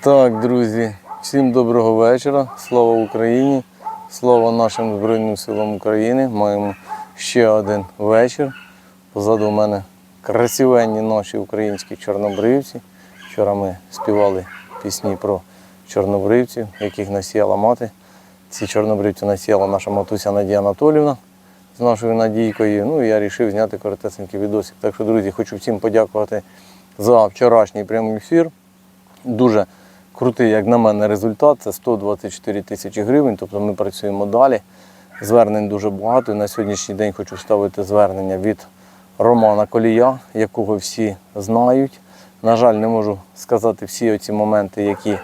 Так, друзі, всім доброго вечора. Слава Україні, слава нашим Збройним силам України. Маємо ще один вечір. Позаду у мене красивенні наші українські чорнобривці. Вчора ми співали пісні про чорнобривців, яких насіяла мати. Ці чорнобривці насіяла наша матуся Надія Анатолівна з нашою надійкою. Ну і я вирішив зняти коротесенький відосик. Так що, друзі, хочу всім подякувати за вчорашній прямий ефір. Дуже крутий, як на мене, результат. Це 124 тисячі гривень. Тобто ми працюємо далі. Звернень дуже багато. І на сьогоднішній день хочу ставити звернення від Романа Колія, якого всі знають. На жаль, не можу сказати всі оці моменти, які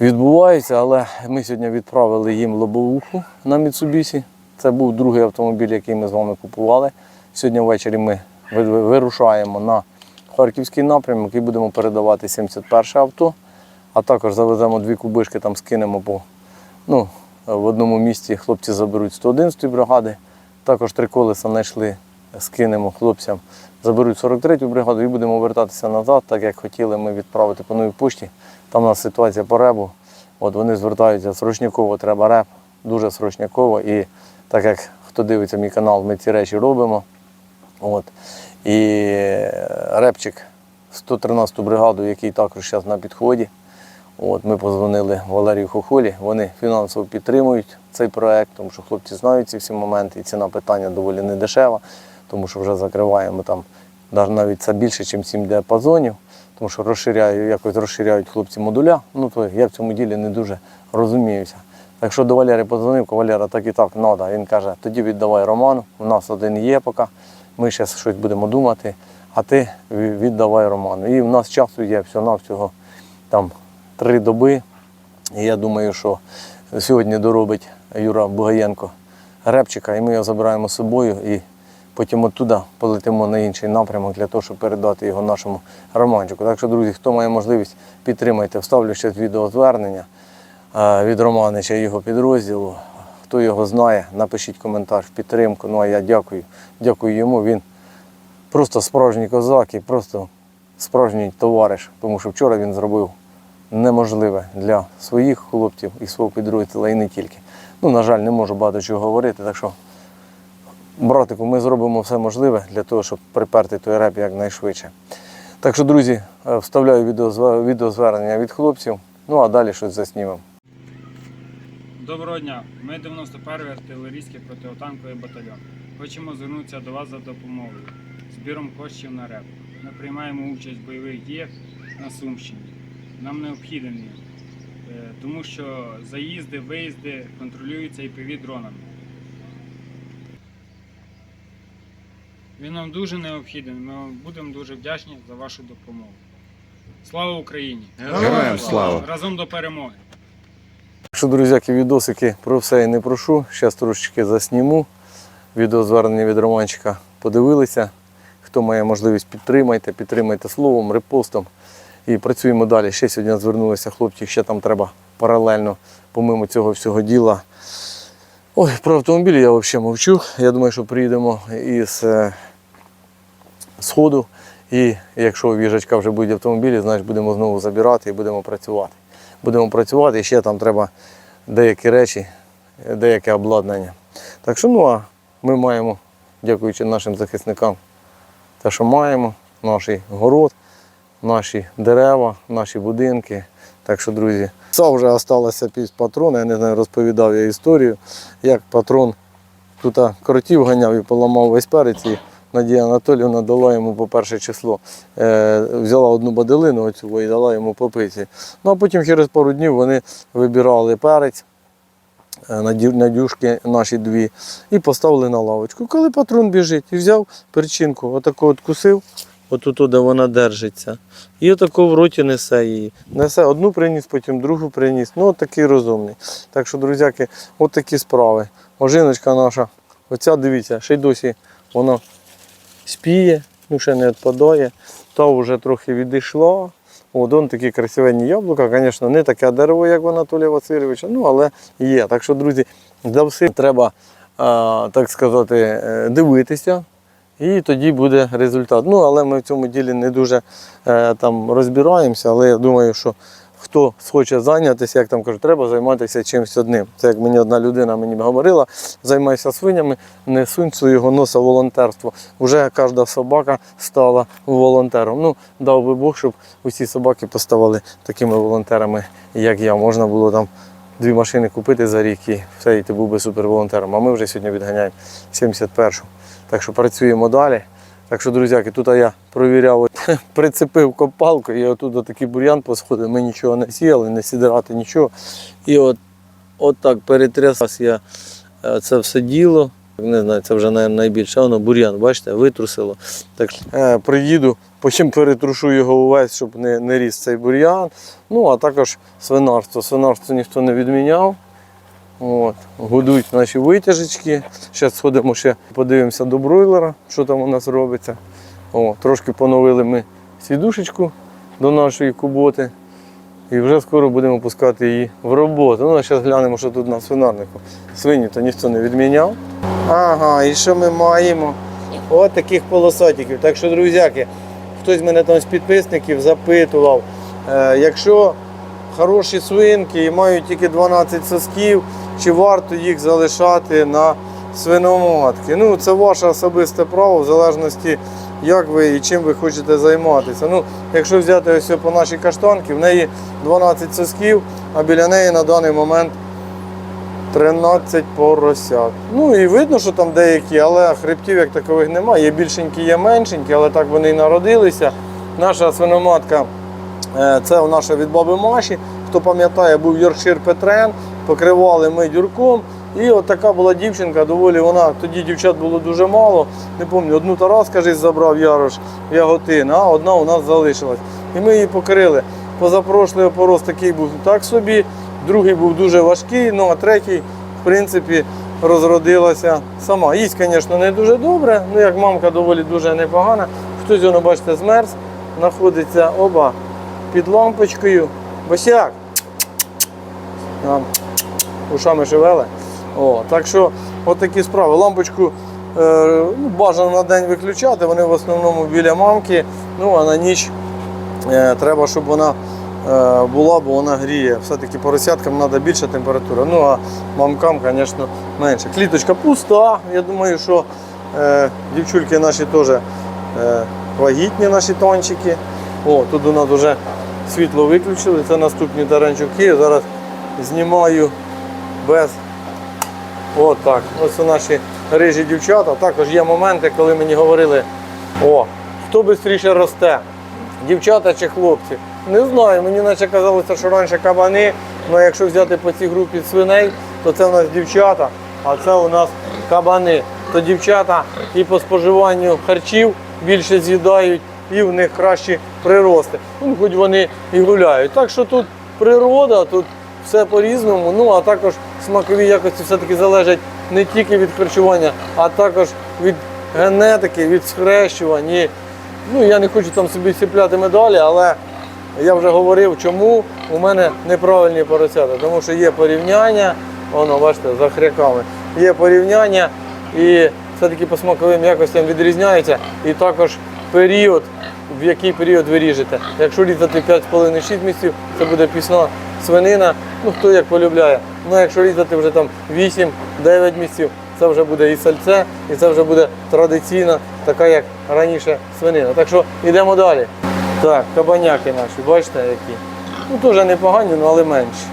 відбуваються, але ми сьогодні відправили їм лобовуху на Mitsubishi. Це був другий автомобіль, який ми з вами купували. Сьогодні ввечері ми вирушаємо на Харківський напрямок і будемо передавати 71 авто. А також завеземо дві кубишки, там скинемо по ну, в одному місці хлопці заберуть 111 бригади. Також три колеса знайшли, скинемо хлопцям, заберуть 43-ю бригаду і будемо вертатися назад, так як хотіли ми відправити по новій пошті. Там у нас ситуація по ребу. От вони звертаються срочниково, треба реп, дуже срочниково. І так як хто дивиться мій канал, ми ці речі робимо. От. І репчик 113 бригаду, який також зараз на підході. От, ми позвонили Валерію Хохолі, вони фінансово підтримують цей проект, тому що хлопці знають ці всі моменти, і ціна питання доволі не дешева, тому що вже закриваємо там навіть це більше, ніж 7 діапазонів, тому що розширяю, якось розширяють хлопці модуля. Ну, то я в цьому ділі не дуже розуміюся. Так що до Валери подзвонив, Валера так і так треба. Він каже, тоді віддавай Роману, у нас один є поки, ми ще щось будемо думати, а ти віддавай Роману. І в нас часу є всього-навсього там три доби. І я думаю, що сьогодні доробить Юра Бугаєнко репчика, і ми його забираємо з собою і потім оттуда полетимо на інший напрямок для того, щоб передати його нашому романчику. Так що, друзі, хто має можливість, підтримайте, вставлю ще відеозвернення е, від Романича і його підрозділу. Хто його знає, напишіть коментар в підтримку. Ну а я дякую. Дякую йому. Він просто справжній козак і просто справжній товариш, тому що вчора він зробив неможливе для своїх хлопців і свого підрозділу, і не тільки. Ну, на жаль, не можу багато чого говорити, так що, братику, ми зробимо все можливе для того, щоб приперти той реп якнайшвидше. Так що, друзі, е, вставляю відеозвернення від хлопців, ну а далі щось заснімемо. Доброго дня, ми 91-й артилерійський протитанковий батальйон. Хочемо звернутися до вас за допомогою, збіром коштів на РЕП. Ми приймаємо участь в бойових діях на Сумщині. Нам е, тому що заїзди, виїзди контролюються ІПВ дронами. Він нам дуже необхідний. Ми вам будемо дуже вдячні за вашу допомогу. Слава Україні! Героям слава! Разом до перемоги! Так що, друзяки, відосики про все і не прошу. Зараз трошечки засніму. Відеозвернення від Романчика подивилися. Хто має можливість, підтримайте, підтримайте словом, репостом. І працюємо далі. Ще сьогодні звернулися хлопці, ще там треба паралельно, помимо цього всього діла. Ой, про автомобілі я взагалі мовчу. Я думаю, що приїдемо із е, сходу. І якщо у вже будуть автомобілі, значить будемо знову забирати і будемо працювати. Будемо працювати, і ще там треба деякі речі, деяке обладнання. Так що, ну а ми маємо, дякуючи нашим захисникам, те, що маємо, наш город, наші дерева, наші будинки. Так що, друзі, це вже залишилося під патрона. Я не знаю, розповідав я історію, як патрон тут кротів ганяв і поламав весь перець. І Надія Анатоліївна дала йому по перше число. Е, взяла одну баделину оцю і дала йому по пиці. Ну а потім через пару днів вони вибирали перець. е, надю- Надюшки наші дві, і поставили на лавочку. Коли патрон біжить, і взяв перчинку, отаку от кусив, отут, де вона держиться, і отако в роті несе її. Несе одну приніс, потім другу приніс. Ну, от такий розумний. Так що, друзяки, от такі справи. Ожиночка наша, оця дивіться, ще й досі вона спіє, ну ще не відпадає. Та вже трохи відійшла. От он такі красивенні яблука, звісно, не таке дерево, як у Анатолія Васильовича, ну але є. Так що, друзі, за треба, так сказати, е, дивитися, і тоді буде результат. Ну, але ми в цьому ділі не дуже е, там розбираємося, але я думаю, що хто схоче зайнятися, як там кажуть, треба займатися чимось одним. Це як мені одна людина мені говорила, займайся свинями, не сунь свого носа волонтерство. Уже кожна собака стала волонтером. Ну, дав би Бог, щоб усі собаки поставали такими волонтерами, як я. Можна було там дві машини купити за рік і все, і ти був би суперволонтером. А ми вже сьогодні відганяємо 71-шу. Так що працюємо далі. Так що, друзяки, тут я провіряв, прицепив копалку, і отут такий бур'ян посходив. Ми нічого не сіяли, не сідирати нічого. І от, от так перетряс я е, це все діло. Не знаю, це вже наверно, найбільше. Воно бур'ян, бачите, витрусило. Так е, приїду, потім перетрушу його увесь, щоб не, не ріс цей бур'ян. Ну, а також свинарство. Свинарство ніхто не відміняв. От, годують наші витяжечки. Зараз сходимо ще подивимося до бройлера, що там у нас робиться. О, трошки поновили ми сідушечку до нашої куботи. І вже скоро будемо пускати її в роботу. Ну, а зараз глянемо, що тут на свинарнику. Свині то ніхто не відміняв. Ага, і що ми маємо? От таких полосатиків. Так що, друзяки, хтось мене там з підписників запитував, е, якщо хороші свинки і мають тільки 12 сосків, чи варто їх залишати на свиноматки. Ну, це ваше особисте право, в залежності, як ви і чим ви хочете займатися. Ну, якщо взяти ось по нашій каштанці, в неї 12 сосків, а біля неї на даний момент 13 поросят. Ну і видно, що там деякі, але хребтів як такових немає. Є більшенькі, є меншенькі, але так вони і народилися. Наша свиноматка е, це наша від баби Маші. Хто пам'ятає, був Йоркшир Петрен, покривали ми дюрком. І от така була дівчинка, доволі вона, тоді дівчат було дуже мало. Не пам'ятаю, одну Тарас, кажись, забрав Ярош Яготин, а одна у нас залишилась. І ми її покрили. Позапрошлий опорос такий був так собі, другий був дуже важкий, ну а третій, в принципі, розродилася сама. Їсть, звісно, не дуже добре, ну як мамка доволі дуже непогана. Хтось, воно, бачите, змерз, знаходиться оба під лампочкою. Босяк. Ушами шевели. О, так що от такі справи. Лампочку е, ну, бажано на день виключати, вони в основному біля мамки. Ну а на ніч е, треба, щоб вона е, була, бо вона гріє. Все-таки поросяткам треба більша температура. Ну а мамкам, звісно, менше. Кліточка пуста. Я думаю, що е, дівчульки наші теж е, вагітні, наші тончики. О, тут у нас вже світло виключили. Це наступні таранчуки. Зараз знімаю без От так. Ось це наші рижі дівчата. Також є моменти, коли мені говорили, о, хто швидше росте, дівчата чи хлопці. Не знаю, мені наче казалося, що раніше кабани, але якщо взяти по цій групі свиней, то це у нас дівчата, а це у нас кабани. То дівчата і по споживанню харчів більше з'їдають, і в них кращі прирости. Ну, хоч вони і гуляють. Так що тут природа, тут все по-різному. Ну а також смакові якості все-таки залежать не тільки від харчування, а також від генетики, від схрещувань. І, ну, я не хочу там собі сіпляти медалі, але я вже говорив, чому у мене неправильні поросята. Тому що є порівняння, воно, бачите, за хряками, є порівняння і все-таки по смаковим якостям відрізняється. І також період, в який період ви ріжете. Якщо різати 5,5-6 місяців, це буде пісна свинина, ну хто як полюбляє. Ну якщо різати вже там 8-9 місяців, це вже буде і сальце, і це вже буде традиційна, така як раніше свинина. Так що йдемо далі. Так, кабаняки наші, бачите які. Ну теж непогані, ну, але менші.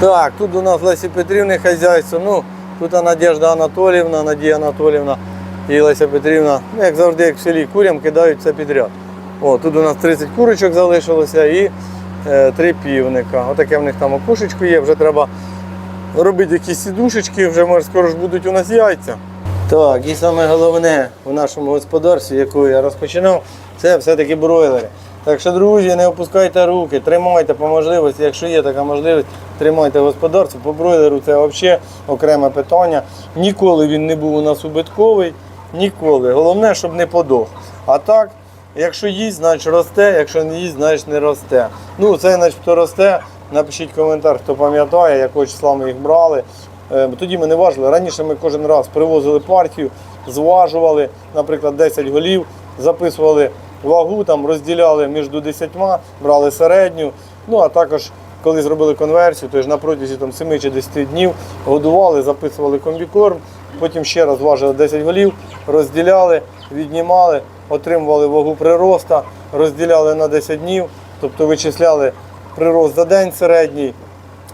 Так, тут у нас Лесі Петрівни хазяйство. Ну, тут Надежда Анатолівна, Надія Анатолівна і Леся Петрівна, ну, як завжди, як в селі, курям кидають все підряд. О, тут у нас 30 курочок залишилося і три півника. Отаке в них там окушечко є, вже треба робити якісь сідушечки, вже може скоро ж будуть у нас яйця. Так, і саме головне в нашому господарстві, яку я розпочинав, це все-таки бройлери. Так що, друзі, не опускайте руки, тримайте по можливості, якщо є така можливість, тримайте господарство. По бройлеру це взагалі окреме питання. Ніколи він не був у нас убитковий, ніколи. Головне, щоб не подох. А так, якщо їсть, значить росте, якщо не їсть, значить не росте. Ну, це начебто росте. Напишіть коментар, хто пам'ятає, якого числа ми їх брали. Е, Тоді ми не важили. Раніше ми кожен раз привозили партію, зважували, наприклад, 10 голів, записували вагу, там розділяли між 10, брали середню Ну а також, коли зробили конверсію, то ж на протязі там, 7 чи 10 днів годували, записували комбікорм, потім ще раз важили 10 голів, розділяли, віднімали, отримували вагу прироста, розділяли на 10 днів, тобто вичисляли прирост за день середній.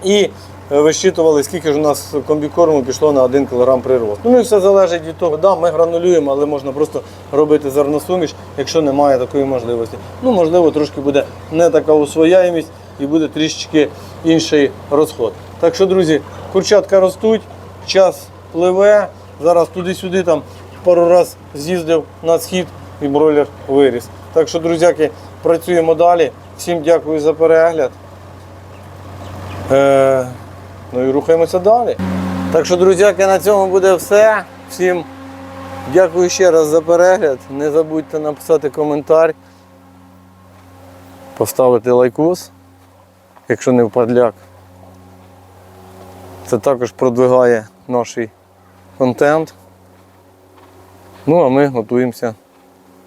І е, висчитували, скільки ж у нас комбікорму пішло на 1 кг прирост. Ну і все залежить від того, да, ми гранулюємо, але можна просто робити зерносуміш, якщо немає такої можливості. Ну, можливо, трошки буде не така усвояємість і буде трішечки інший розход. Так що, друзі, курчатка ростуть, час пливе. Зараз туди-сюди там пару раз з'їздив на схід і бройлер виріс. Так що, друзяки, працюємо далі. Всім дякую за перегляд. Е, ну і рухаємося далі. Так що, друзяки, на цьому буде все. Всім дякую ще раз за перегляд. Не забудьте написати коментар, поставити лайкос, якщо не впадляк. Це також продвигає наш контент. Ну, а ми готуємося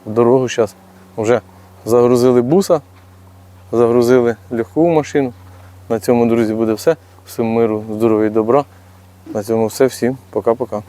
в дорогу зараз. Вже загрузили буса, загрузили легку машину. На цьому, друзі, буде все. Всім миру, здоров'я і добра. На цьому все. Всім пока-пока.